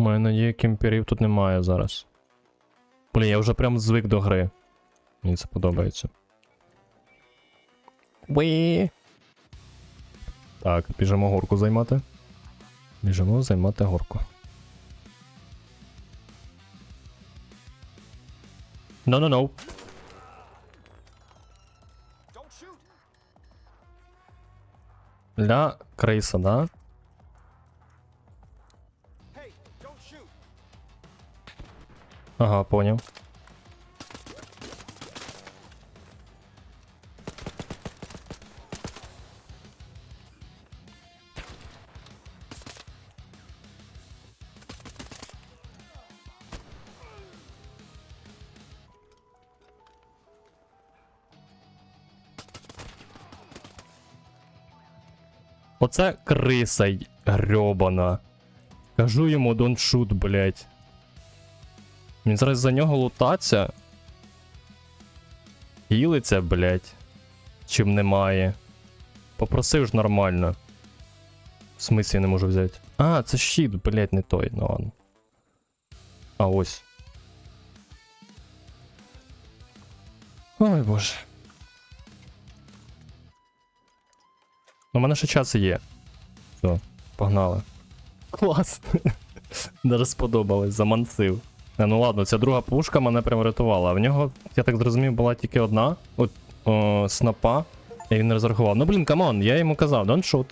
Маю надію, кемперів тут немає зараз. Блін, я вже прям звик до гри. Мені це подобається. Уі. Так, біжимо горку займати. Біжимо займати горку. No-no-no. Ля крейса, да? Ага, понял. Оце криса грьобана. Кажу йому don't shoot, блять. Він зараз за нього лутаться. Гілиться, блять. Чим немає. Попросив ж нормально. В смислі не можу взяти. А, це щит, блять, не той. Ну ладно. А ось. Ой боже. У мене ще час є. Все, погнали. Клас. Даже сподобалось, замансив. Не, ну ладно, ця друга пушка мене прям врятувала. А в нього, я так зрозумів, була тільки одна от, о, снопа, і він розрахував. Ну блін, камон, я йому казав, don't shoot.